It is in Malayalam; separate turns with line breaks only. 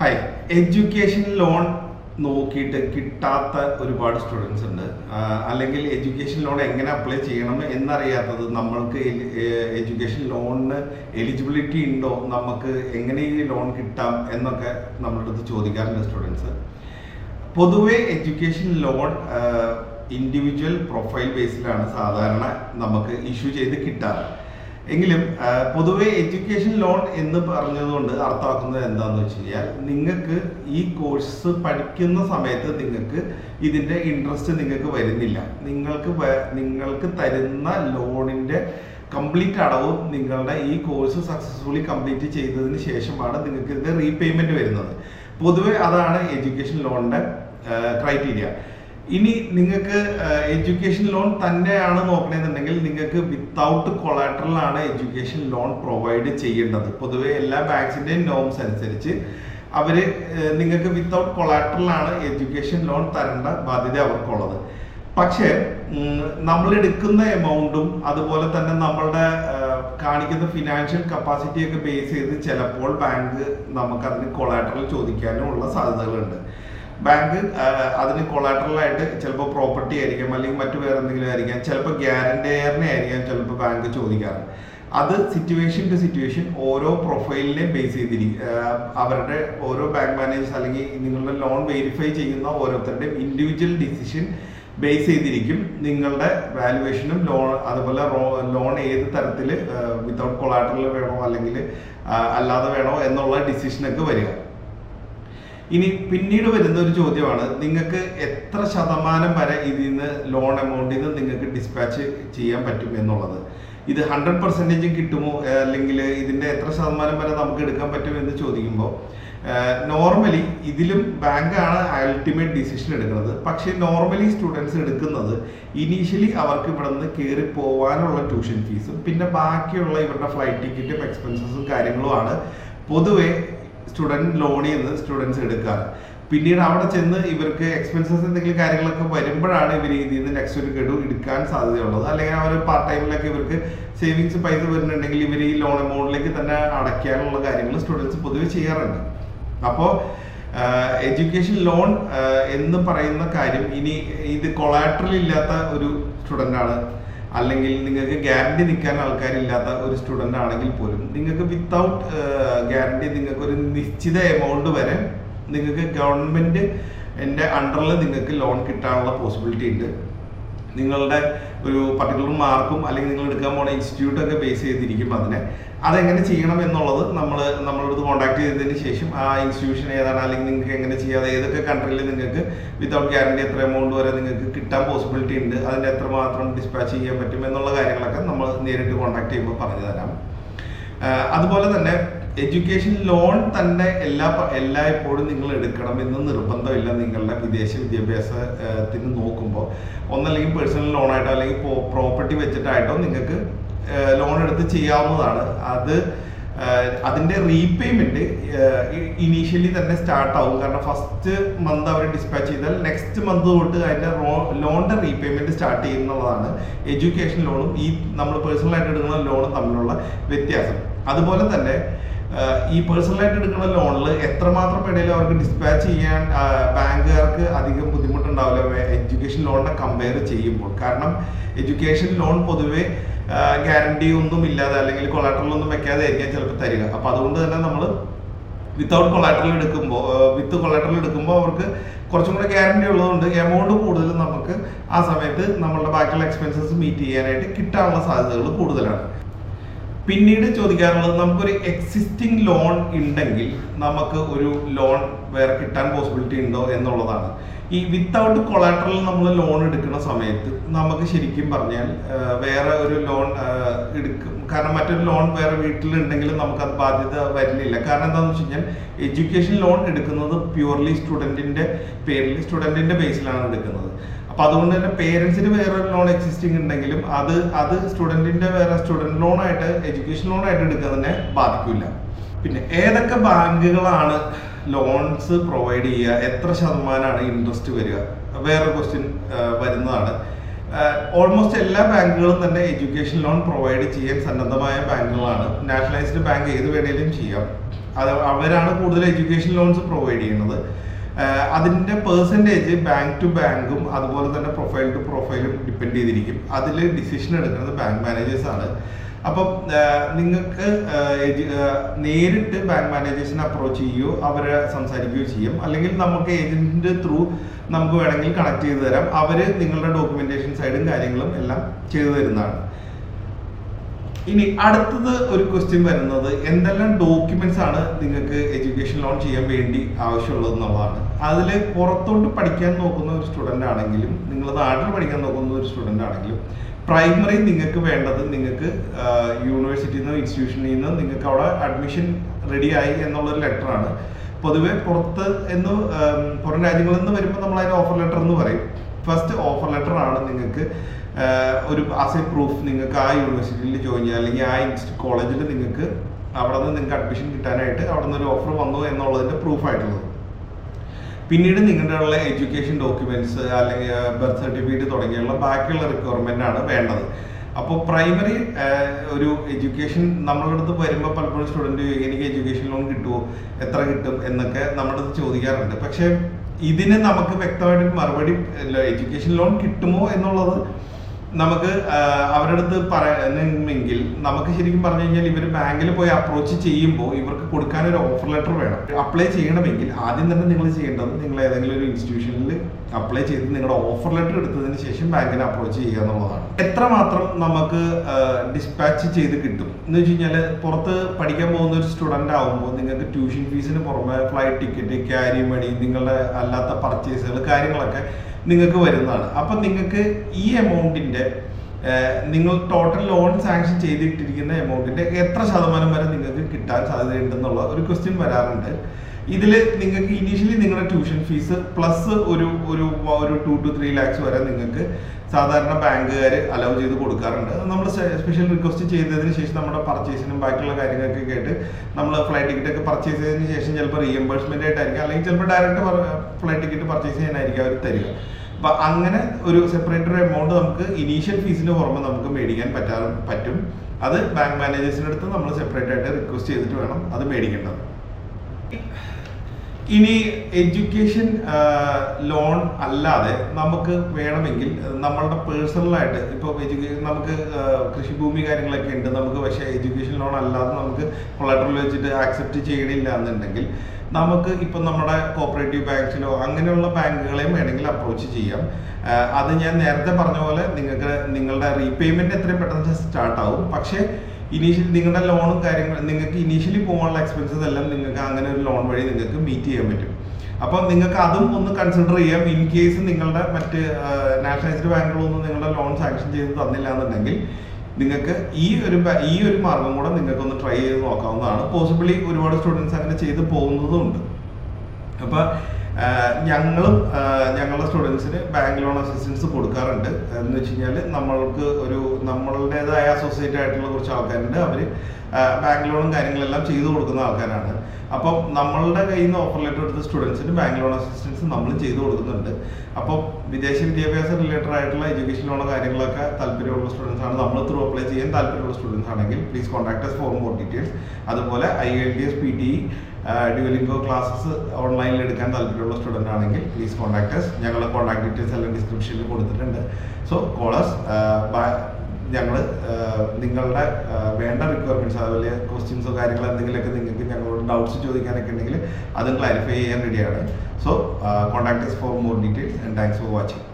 ഹായ് എഡ്യൂക്കേഷൻ ലോൺ നോക്കിയിട്ട് കിട്ടാത്ത ഒരുപാട് സ്റ്റുഡൻസ് ഉണ്ട്. അല്ലെങ്കിൽ എഡ്യൂക്കേഷൻ ലോൺ എങ്ങനെ അപ്ലൈ ചെയ്യണം എന്നറിയാത്തത് നമ്മൾക്ക് എഡ്യൂക്കേഷൻ ലോണിന് എലിജിബിലിറ്റി ഉണ്ടോ? നമുക്ക് എങ്ങനെ ഈ ലോൺ കിട്ടാം എന്നൊക്കെ നമ്മളുടെ അടുത്ത് ചോദിക്കാറുണ്ട് സ്റ്റുഡൻസ് പൊതുവെ എഡ്യൂക്കേഷൻ ലോൺ ഇൻഡിവിജ്വൽ പ്രൊഫൈൽ ബേസിലാണ് സാധാരണ നമുക്ക് ഇഷ്യൂ ചെയ്ത് കിട്ടാറ്. എങ്കിലും പൊതുവെ എഡ്യൂക്കേഷൻ ലോൺ എന്ന് പറഞ്ഞതുകൊണ്ട് അർത്ഥമാക്കുന്നത് എന്താണെന്ന് വെച്ച് കഴിഞ്ഞാൽ നിങ്ങൾക്ക് ഈ കോഴ്സ് പഠിക്കുന്ന സമയത്ത് നിങ്ങൾക്ക് ഇതിന്റെ ഇൻട്രസ്റ്റ് നിങ്ങൾക്ക് വരുന്നില്ല. നിങ്ങൾക്ക് നിങ്ങൾക്ക് തരുന്ന ലോണിന്റെ കംപ്ലീറ്റ് അടവും നിങ്ങളുടെ ഈ കോഴ്സ് സക്സസ്ഫുള്ളി കംപ്ലീറ്റ് ചെയ്തതിന് ശേഷമാണ് നിങ്ങൾക്ക് ഇതിന്റെ റീപേയ്മെന്റ് വരുന്നത്. പൊതുവെ അതാണ് എഡ്യൂക്കേഷൻ ലോണിന്റെ ക്രൈറ്റീരിയ ഇനി നിങ്ങൾക്ക് എഡ്യൂക്കേഷൻ ലോൺ തന്നെയാണ് നോക്കണമെന്നുണ്ടെങ്കിൽ നിങ്ങൾക്ക് വിത്തൗട്ട് കൊളാട്രലാണ് എഡ്യൂക്കേഷൻ ലോൺ പ്രൊവൈഡ് ചെയ്യേണ്ടത്. പൊതുവേ എല്ലാ ബാങ്ക്സിന്റെയും നോംസ് അനുസരിച്ച് അവർ നിങ്ങൾക്ക് വിത്തൗട്ട് കൊളാട്രലാണ് എഡ്യൂക്കേഷൻ ലോൺ തരേണ്ട ബാധ്യത അവർക്കുള്ളത്. പക്ഷേ നമ്മൾ എടുക്കുന്ന എമൗണ്ടും അതുപോലെ തന്നെ നമ്മളുടെ കാണിക്കുന്ന ഫിനാൻഷ്യൽ കപ്പാസിറ്റിയൊക്കെ ബേസ് ചെയ്ത് ചിലപ്പോൾ ബാങ്ക് നമുക്ക് അതിന് കൊളാട്രൽ ചോദിക്കാനും ഉള്ള സാധ്യതകളുണ്ട്. ബാങ്ക് അതിന് കൊളാട്രലായിട്ട് ചിലപ്പോൾ പ്രോപ്പർട്ടി ആയിരിക്കാം അല്ലെങ്കിൽ മറ്റു വേറെ എന്തെങ്കിലും ആയിരിക്കാം. ചിലപ്പോൾ ഗ്യാരണ്ടിയറിനെ ആയിരിക്കാം ചിലപ്പോൾ ബാങ്ക് ചോദിക്കാറ്. അത് സിറ്റുവേഷൻ ടു സിറ്റുവേഷൻ ഓരോ പ്രൊഫൈലിനെ ബേസ് ചെയ്തിരിക്കും. അവരുടെ ഓരോ ബാങ്ക് മാനേജേഴ്സ് അല്ലെങ്കിൽ നിങ്ങളുടെ ലോൺ വെരിഫൈ ചെയ്യുന്ന ഓരോരുത്തരുടെയും ഇൻഡിവിജ്വൽ ഡിസിഷൻ ബേസ് ചെയ്തിരിക്കും. നിങ്ങളുടെ വാലുവേഷനും ലോൺ അതുപോലെ ലോൺ ഏത് തരത്തിൽ വിത്തൗട്ട് കൊളാട്രൽ വേണോ അല്ലെങ്കിൽ അല്ലാതെ വേണോ എന്നുള്ള ഡിസിഷനൊക്കെ വരിക. ഇനി പിന്നീട് വരുന്ന ഒരു ചോദ്യമാണ് നിങ്ങൾക്ക് എത്ര ശതമാനം വരെ ഇതിൽ നിന്ന് ലോൺ എമൗണ്ടിൽ നിന്ന് നിങ്ങൾക്ക് ഡിസ്പാച്ച് ചെയ്യാൻ പറ്റും എന്നുള്ളത്. ഇത് ഹൺഡ്രഡ് പെർസെന്റേജ് കിട്ടുമോ? അല്ലെങ്കിൽ ഇതിന്റെ എത്ര ശതമാനം വരെ നമുക്ക് എടുക്കാൻ പറ്റും എന്ന് ചോദിക്കുമ്പോൾ നോർമലി ഇതിലും ബാങ്കാണ് അൾട്ടിമേറ്റ് ഡിസിഷൻ എടുക്കുന്നത്. പക്ഷേ നോർമലി സ്റ്റുഡൻസ് എടുക്കുന്നത് ഇനീഷ്യലി അവർക്ക് ഇവിടെ നിന്ന് കയറി പോകാനുള്ള ട്യൂഷൻ ഫീസും പിന്നെ ബാക്കിയുള്ള ഇവരുടെ ഫ്ലൈറ്റ് ടിക്കറ്റും എക്സ്പെൻസസും കാര്യങ്ങളുമാണ് പൊതുവെ സ്റ്റുഡന്റ് ലോണിൽ നിന്ന് സ്റ്റുഡൻസ് എടുക്കാറ്. പിന്നീട് അവിടെ ചെന്ന് ഇവർക്ക് എക്സ്പെൻസസ് എന്തെങ്കിലും കാര്യങ്ങളൊക്കെ വരുമ്പോഴാണ് ഇവർ ഇതിൽ നിന്ന് നെക്സ്റ്റ് ഒരു ഗഡു എടുക്കാൻ സാധ്യതയുള്ളത്. അല്ലെങ്കിൽ അവർ പാർട്ട് ടൈമിലൊക്കെ ഇവർക്ക് സേവിങ്സ് പൈസ വരുന്നുണ്ടെങ്കിൽ ഇവർ ഈ ലോൺ എമൗണ്ടിലേക്ക് തന്നെ അടയ്ക്കാനുള്ള കാര്യങ്ങൾ സ്റ്റുഡൻസ് പൊതുവെ ചെയ്യാറുണ്ട്. അപ്പോൾ എഡ്യൂക്കേഷൻ ലോൺ എന്ന് പറയുന്ന കാര്യം ഇനി ഇത് കൊളാട്രൽ ഇല്ലാത്ത ഒരു സ്റ്റുഡന്റാണ് അല്ലെങ്കിൽ നിങ്ങൾക്ക് ഗ്യാരണ്ടി നിൽക്കാൻ ആൾക്കാരില്ലാത്ത ഒരു സ്റ്റുഡന്റ് ആണെങ്കിൽ പോലും നിങ്ങൾക്ക് വിത്തൗട്ട് ഗ്യാരണ്ടി നിങ്ങൾക്ക് ഒരു നിശ്ചിത എമൗണ്ട് വരെ നിങ്ങൾക്ക് ഗവൺമെന്റ് എന്റെ അണ്ടറിൽ നിങ്ങൾക്ക് ലോൺ കിട്ടാനുള്ള പോസിബിലിറ്റി ഉണ്ട്. നിങ്ങളുടെ ഒരു പർട്ടിക്കുലർ മാർക്കും അല്ലെങ്കിൽ നിങ്ങൾ എടുക്കാൻ പോണ ഇൻസ്റ്റിറ്റ്യൂട്ട് ഒക്കെ ബേസ് ചെയ്തിരിക്കും അതിനെ അതെങ്ങനെ ചെയ്യണം എന്നുള്ളത് നമ്മൾ നമ്മളടുത്ത് കോൺടാക്ട് ചെയ്തതിന് ശേഷം ആ ഇൻസ്റ്റിറ്റ്യൂഷൻ ഏതാണ് അല്ലെങ്കിൽ നിങ്ങൾക്ക് എങ്ങനെ ചെയ്യാം അത് ഏതൊക്കെ കൺട്രിയിൽ നിങ്ങൾക്ക് വിത്തൗട്ട് ഗ്യാരണ്ടി എത്ര എമൗണ്ട് വരെ നിങ്ങൾക്ക് കിട്ടാൻ പോസിബിലിറ്റി ഉണ്ട് അതിന്റെ എത്രമാത്രം ഡിസ്പാച്ച് ചെയ്യാൻ പറ്റും എന്നുള്ള കാര്യങ്ങളൊക്കെ നമ്മൾ നേരിട്ട് കോൺടാക്ട് ചെയ്യുമ്പോൾ പറഞ്ഞു തരാം. അതുപോലെ തന്നെ എഡ്യൂക്കേഷൻ ലോൺ തന്നെ എല്ലാ എല്ലായ്പ്പോഴും നിങ്ങൾ എടുക്കണം എന്ന് നിർബന്ധമില്ല നിങ്ങളുടെ വിദേശ വിദ്യാഭ്യാസത്തിന് നോക്കുമ്പോൾ. ഒന്നല്ലെങ്കിൽ പേഴ്സണൽ ലോണായിട്ടോ അല്ലെങ്കിൽ പ്രോപ്പർട്ടി വെച്ചിട്ടായിട്ടോ നിങ്ങൾക്ക് ലോൺ എടുത്ത് ചെയ്യാവുന്നതാണ്. അത് അതിന്റെ റീപേയ്മെന്റ് ഇനീഷ്യലി തന്നെ സ്റ്റാർട്ട് ആവും. കാരണം ഫസ്റ്റ് മന്ത് അവർ ഡിസ്പാച്ച് ചെയ്താൽ നെക്സ്റ്റ് മന്ത് തൊട്ട് അതിന്റെ ലോണിന്റെ റീപേയ്മെന്റ് സ്റ്റാർട്ട് ചെയ്യുന്നുള്ളതാണ്. എഡ്യൂക്കേഷൻ ലോണും ഈ നമ്മൾ പേഴ്സണൽ ആയിട്ട് എടുക്കുന്ന ലോണും തമ്മിലുള്ള വ്യത്യാസം. അതുപോലെ തന്നെ ഈ പേഴ്സണലായിട്ട് എടുക്കുന്ന ലോണിൽ എത്രമാത്രം ഇടയിൽ അവർക്ക് ഡിസ്പാച്ച് ചെയ്യാൻ ബാങ്കുകാർക്ക് അധികം ബുദ്ധിമുട്ടുണ്ടാവില്ല എഡ്യൂക്കേഷൻ ലോണിനെ കമ്പയർ ചെയ്യുമ്പോൾ. കാരണം എഡ്യൂക്കേഷൻ ലോൺ പൊതുവെ ഗ്യാരണ്ടി ഒന്നും ഇല്ലാതെ അല്ലെങ്കിൽ കൊളാട്രൽ ഒന്നും വെക്കാതെ ആയിരിക്കാം ചിലപ്പോൾ തരിക. അപ്പൊ അതുകൊണ്ട് തന്നെ നമ്മൾ വിത്തൗട്ട് കൊളാട്രൽ എടുക്കുമ്പോൾ വിത്ത് കൊളാട്രൽ എടുക്കുമ്പോൾ അവർക്ക് കുറച്ചും കൂടെ ഗ്യാരണ്ടി ഉള്ളതുകൊണ്ട് എമൗണ്ട് കൂടുതൽ നമുക്ക് ആ സമയത്ത് നമ്മളുടെ ബാക്കിയുള്ള എക്സ്പെൻസസ് മീറ്റ് ചെയ്യാനായിട്ട് കിട്ടാനുള്ള സാധ്യതകൾ കൂടുതലാണ്. പിന്നീട് ചോദിക്കാറുള്ളത് നമുക്കൊരു എക്സിസ്റ്റിംഗ് ലോൺ ഉണ്ടെങ്കിൽ നമുക്ക് ഒരു ലോൺ വേറെ കിട്ടാൻ പോസിബിലിറ്റി ഉണ്ടോ എന്നുള്ളതാണ്. ഈ വിത്തൗട്ട് കൊളാട്രൽ നമ്മൾ ലോൺ എടുക്കുന്ന സമയത്ത് നമുക്ക് ശരിക്കും പറഞ്ഞാൽ വേറെ ഒരു ലോൺ എടുക്കും. കാരണം മറ്റൊരു ലോൺ വേറെ വീട്ടിലുണ്ടെങ്കിലും നമുക്ക് അത് ബാധ്യത വരില്ല. കാരണം എന്താണെന്ന് വെച്ച് കഴിഞ്ഞാൽ എഡ്യൂക്കേഷൻ ലോൺ എടുക്കുന്നത് പ്യുവർലി സ്റ്റുഡന്റിന്റെ പേരിൽ സ്റ്റുഡന്റിന്റെ ബേസിലാണ് എടുക്കുന്നത്. അപ്പൊ അതുകൊണ്ട് തന്നെ പേരൻസിന് വേറെ ലോൺ എക്സിസ്റ്റിംഗ് ഉണ്ടെങ്കിലും അത് അത് സ്റ്റുഡന്റിന്റെ വേറെ സ്റ്റുഡന്റ് ലോൺ ആയിട്ട് എഡ്യൂക്കേഷൻ ലോൺ ആയിട്ട് എടുക്കുന്നതിനെ ബാധിക്കില്ല പിന്നെ ഏതൊക്കെ ബാങ്കുകളാണ് ലോൺസ് പ്രൊവൈഡ് ചെയ്യുക എത്ര ശതമാനമാണ് ഇൻട്രസ്റ്റ് വരിക? വേറെ ക്വസ്റ്റ്യൻ വരുന്നതാണ്. ഓൾമോസ്റ്റ് എല്ലാ ബാങ്കുകളും തന്നെ എഡ്യൂക്കേഷൻ ലോൺ പ്രൊവൈഡ് ചെയ്യാൻ സന്നദ്ധമായ ബാങ്കുകളാണ്. നാഷണലൈസ്ഡ് ബാങ്ക് ഏത് വേണേലും ചെയ്യാം. അത് അവരാണ് കൂടുതൽ എഡ്യൂക്കേഷൻ ലോൺസ് പ്രൊവൈഡ് ചെയ്യുന്നത്. അതിന്റെ പെർസെന്റേജ് ബാങ്ക് ടു ബാങ്കും അതുപോലെ തന്നെ പ്രൊഫൈൽ ടു പ്രൊഫൈലും ഡിപ്പെൻഡ് ചെയ്തിരിക്കും. അതിൽ ഡിസിഷൻ എടുക്കുന്നത് ബാങ്ക് മാനേജേഴ്സ് ആണ്. അപ്പം നിങ്ങൾക്ക് നേരിട്ട് ബാങ്ക് മാനേജേഴ്സിനെ അപ്രോച്ച് ചെയ്യുകയോ അവരെ സംസാരിക്കുകയോ ചെയ്യും. അല്ലെങ്കിൽ നമുക്ക് ഏജന്റിന്റെ ത്രൂ നമുക്ക് വേണമെങ്കിൽ കണക്ട് ചെയ്തു തരാം. അവർ നിങ്ങളുടെ ഡോക്യുമെന്റേഷൻ സൈഡും കാര്യങ്ങളും എല്ലാം ചെയ്തു തരുന്നതാണ്. ഇനി അടുത്തത് ഒരു ക്വസ്റ്റ്യൻ വരുന്നത് എന്തെല്ലാം ഡോക്യുമെന്റ്സ് ആണ് നിങ്ങൾക്ക് എഡ്യൂക്കേഷൻ ലോൺ ചെയ്യാൻ വേണ്ടി ആവശ്യമുള്ളത് എന്നുള്ളതാണ്. അതിൽ പുറത്തോട്ട് പഠിക്കാൻ നോക്കുന്ന ഒരു സ്റ്റുഡന്റ് ആണെങ്കിലും നിങ്ങൾ നാട്ടിൽ പഠിക്കാൻ നോക്കുന്ന ഒരു സ്റ്റുഡന്റ് ആണെങ്കിലും പ്രൈമറി നിങ്ങൾക്ക് വേണ്ടത് നിങ്ങൾക്ക് യൂണിവേഴ്സിറ്റിയിൽ നിന്നോ ഇൻസ്റ്റിറ്റ്യൂഷനിൽ നിന്നോ നിങ്ങൾക്ക് അവിടെ അഡ്മിഷൻ റെഡിയായി എന്നുള്ളൊരു ലെറ്ററാണ് പൊതുവെ പുറത്ത് എന്ന് പുറം രാജ്യങ്ങളിൽ നിന്ന് വരുമ്പോൾ നമ്മൾ അതിന് ഓഫർ ലെറ്റർ എന്ന് പറയും. ഫസ്റ്റ് ഓഫർ ലെറ്റർ ആണ് നിങ്ങൾക്ക് ഒരു ആസ് എ പ്രൂഫ് നിങ്ങൾക്ക് ആ യൂണിവേഴ്സിറ്റിയിൽ ജോയിൻ ചെയ്യാൻ അല്ലെങ്കിൽ ആ കോളേജിൽ നിങ്ങൾക്ക് അവിടെ നിന്ന് നിങ്ങൾക്ക് അഡ്മിഷൻ കിട്ടാനായിട്ട് അവിടെ നിന്ന് ഒരു ഓഫർ വന്നു എന്നുള്ളതിന്റെ പ്രൂഫ് ആയിട്ടുള്ളത്. പിന്നീട് നിങ്ങളുടെ ഉള്ള എഡ്യൂക്കേഷൻ ഡോക്യുമെന്റ്സ് അല്ലെങ്കിൽ ബർത്ത് സർട്ടിഫിക്കറ്റ് തുടങ്ങിയുള്ള ബാക്കിയുള്ള റിക്വയർമെന്റ് ആണ് വേണ്ടത്. അപ്പോൾ പ്രൈമറി ഒരു എഡ്യൂക്കേഷൻ നമ്മളുടെ അടുത്ത് വരുമ്പോൾ പലപ്പോഴും സ്റ്റുഡന്റ് എനിക്ക് എഡ്യൂക്കേഷൻ ലോൺ കിട്ടുമോ എത്ര കിട്ടും? എന്നൊക്കെ നമ്മുടെ അടുത്ത് ചോദിക്കാറുണ്ട്. പക്ഷേ ഇതിന് നമുക്ക് വ്യക്തമായിട്ട് മറുപടി എഡ്യൂക്കേഷൻ ലോൺ കിട്ടുമോ എന്നുള്ളത് നമുക്ക് അവരുടെ അടുത്ത് പറയണമെങ്കിൽ നമുക്ക് ശരിക്കും പറഞ്ഞു കഴിഞ്ഞാൽ ഇവർ ബാങ്കിൽ പോയി അപ്രോച്ച് ചെയ്യുമ്പോൾ ഇവർക്ക് കൊടുക്കാൻ ഒരു ഓഫർ ലെറ്റർ വേണം. അപ്ലൈ ചെയ്യണമെങ്കിൽ ആദ്യം തന്നെ നിങ്ങൾ ചെയ്യേണ്ടത് നിങ്ങൾ ഏതെങ്കിലും ഒരു ഇൻസ്റ്റിറ്റ്യൂഷനിൽ അപ്ലൈ ചെയ്ത് നിങ്ങളുടെ ഓഫർ ലെറ്റർ എടുത്തതിന് ശേഷം ബാങ്കിനെ അപ്രോച്ച് ചെയ്യുക എന്നുള്ളതാണ്. എത്രമാത്രം നമുക്ക് ഡിസ്പാച്ച് ചെയ്ത് കിട്ടും? എന്ന് വെച്ച് കഴിഞ്ഞാൽ പുറത്ത് പഠിക്കാൻ പോകുന്ന ഒരു സ്റ്റുഡന്റ് ആകുമ്പോൾ നിങ്ങൾക്ക് ട്യൂഷൻ ഫീസിന് പുറമെ ഫ്ലൈറ്റ് ടിക്കറ്റ് ക്യാരി മണി നിങ്ങളുടെ അല്ലാത്ത പർച്ചേസുകൾ കാര്യങ്ങളൊക്കെ നിങ്ങൾക്ക് വരുന്നതാണ്. അപ്പം നിങ്ങൾക്ക് ഈ എമൗണ്ടിന്റെ നിങ്ങൾ ടോട്ടൽ ലോൺ സാങ്ഷൻ ചെയ്തിട്ടിരിക്കുന്ന എമൗണ്ടിന്റെ എത്ര ശതമാനം വരെ നിങ്ങൾക്ക് കിട്ടാൻ സാധ്യതയുണ്ടെന്നുള്ള ഒരു ക്വസ്റ്റ്യൻ വരാറുണ്ട്. ഇതിൽ നിങ്ങൾക്ക് ഇനീഷ്യലി നിങ്ങളുടെ ട്യൂഷൻ ഫീസ് പ്ലസ് ഒരു ഒരു ഒരു ടു ടു ത്രീ ലാക്സ് വരെ നിങ്ങൾക്ക് സാധാരണ ബാങ്കുകാർ അലൗ ചെയ്ത് കൊടുക്കാറുണ്ട്. നമ്മൾ സ്പെഷ്യൽ റിക്വസ്റ്റ് ചെയ്തതിന് ശേഷം നമ്മുടെ പർച്ചേസിനും ബാക്കിയുള്ള കാര്യങ്ങളൊക്കെ കേട്ട് നമ്മൾ ഫ്ലൈറ്റ് ടിക്കറ്റ് ഒക്കെ പർച്ചേസ് ചെയ്തതിന് ശേഷം ചിലപ്പോൾ റീഎംബേഴ്സ്മെന്റ് ആയിട്ടായിരിക്കും. അല്ലെങ്കിൽ ചിലപ്പോൾ ഡയറക്റ്റ് ഫ്ലൈറ്റ് ടിക്കറ്റ് പർച്ചേസ് ചെയ്യാനായിരിക്കും അവർ തരിക. അപ്പൊ അങ്ങനെ ഒരു സെപ്പറേറ്റ് എമൗണ്ട് നമുക്ക് ഇനീഷ്യൽ ഫീസിന് പുറമെ നമുക്ക് മേടിക്കാൻ പറ്റാ പറ്റും. അത് ബാങ്ക് മാനേജേഴ്സിന്റെ അടുത്ത് നമ്മൾ സെപ്പറേറ്റ് ആയിട്ട് റിക്വസ്റ്റ് ചെയ്തിട്ട് വേണം അത് മേടിക്കേണ്ടത്. ഇനി എഡ്യൂക്കേഷൻ ലോൺ അല്ലാതെ നമുക്ക് വേണമെങ്കിൽ നമ്മളുടെ പേഴ്സണലായിട്ട് ഇപ്പോൾ എഡ്യൂക്കേഷൻ നമുക്ക് കൃഷിഭൂമി കാര്യങ്ങളൊക്കെ ഉണ്ട്. നമുക്ക് പക്ഷേ എഡ്യൂക്കേഷൻ ലോൺ അല്ലാതെ നമുക്ക് കൊളാട്രൽ വെച്ചിട്ട് ആക്സെപ്റ്റ് ചെയ്യണില്ല എന്നുണ്ടെങ്കിൽ നമുക്ക് ഇപ്പം നമ്മുടെ കോപ്പറേറ്റീവ് ബാങ്ക്സിലോ അങ്ങനെയുള്ള ബാങ്കുകളെയും വേണമെങ്കിൽ അപ്രോച്ച് ചെയ്യാം. അത് ഞാൻ നേരത്തെ പറഞ്ഞ പോലെ നിങ്ങൾക്ക് നിങ്ങളുടെ റീപേയ്മെന്റ് എത്രയും പെട്ടെന്ന് സ്റ്റാർട്ടാവും പക്ഷേ ഇനീഷ്യലി നിങ്ങളുടെ ലോണും കാര്യങ്ങൾ നിങ്ങൾക്ക് ഇനീഷ്യലി പോകാനുള്ള എക്സ്പെൻസസ് എല്ലാം നിങ്ങൾക്ക് അങ്ങനെ ഒരു ലോൺ വഴി നിങ്ങൾക്ക് മീറ്റ് ചെയ്യാൻ പറ്റും. അപ്പോൾ നിങ്ങൾക്ക് അതും ഒന്ന് കൺസിഡർ ചെയ്യാം. ഇൻ കേസ് നിങ്ങളുടെ മറ്റ് നാഷണലൈസ്ഡ് ബാങ്കുകളൊന്നും നിങ്ങളുടെ ലോൺ സാങ്ഷൻ ചെയ്ത് തന്നില്ല എന്നുണ്ടെങ്കിൽ നിങ്ങൾക്ക് ഈ ഒരു ഈ ഒരു മാർഗം കൂടെ നിങ്ങൾക്ക് ഒന്ന് ട്രൈ ചെയ്ത് നോക്കാവുന്നതാണ്. പോസിബിളി ഒരുപാട് സ്റ്റുഡൻസ് അങ്ങനെ ചെയ്ത് പോകുന്നതും ഉണ്ട്. അപ്പൊ ആഹ് ഞങ്ങളും ഞങ്ങളുടെ സ്റ്റുഡൻസിന് ബാങ്ക് ലോൺ അസിസ്റ്റൻസ് കൊടുക്കാറുണ്ട്. എന്ന് വെച്ച് കഴിഞ്ഞാൽ നമ്മൾക്ക് ഒരു നമ്മളുടേതായ അസോസിയേറ്റ് ആയിട്ടുള്ള കുറച്ച് ആൾക്കാരുണ്ട്. അവർ ബാങ്ക് ലോണും കാര്യങ്ങളെല്ലാം ചെയ്തു കൊടുക്കുന്ന ആൾക്കാരാണ്. അപ്പം നമ്മളുടെ കയ്യിൽ നിന്ന് ഓഫർ ലെറ്റർ എടുത്ത സ്റ്റുഡൻസിന് ബാങ്ക് ലോൺ അസിസ്റ്റൻസ് നമ്മൾ ചെയ്തു കൊടുക്കുന്നുണ്ട്. അപ്പം വിദേശ വിദ്യാഭ്യാസ റിലേറ്റഡ് ആയിട്ടുള്ള എഡ്യൂക്കേഷൻ ലോണോ കാര്യങ്ങളൊക്കെ താല്പര്യമുള്ള സ്റ്റുഡൻസ് ആണ് നമ്മൾ ത്രൂ അപ്ലൈ ചെയ്യാൻ താല്പര്യമുള്ള സ്റ്റുഡൻസ് ആണെങ്കിൽ please contact for more details അതുപോലെ IELTS P T Duolingo classes ഓൺലൈനിൽ എടുക്കാൻ താല്പര്യമുള്ള സ്റ്റുഡന്റ് ആണെങ്കിൽ പ്ലീസ് കോൺടാക്ട് ഞങ്ങളുടെ കോൺടാക്ട് ഡീറ്റെയിൽസ് എല്ലാം ഡിസ്ക്രിപ്ഷനിൽ കൊടുത്തിട്ടുണ്ട്. സോ കോളേഴ്സ് ഞങ്ങൾ നിങ്ങളുടെ വേണ്ട റിക്വയർമെന്റ്സ് അതുപോലെ ക്വസ്റ്റ്യൻസോ കാര്യങ്ങളോ എന്തെങ്കിലുമൊക്കെ നിങ്ങൾക്ക് ഞങ്ങളോട് ഡൗട്ട്സ് ചോദിക്കാനൊക്കെ ഉണ്ടെങ്കിൽ അത് ക്ലാരിഫൈ ചെയ്യാൻ റെഡിയാണ് so contact for more details and thanks for watching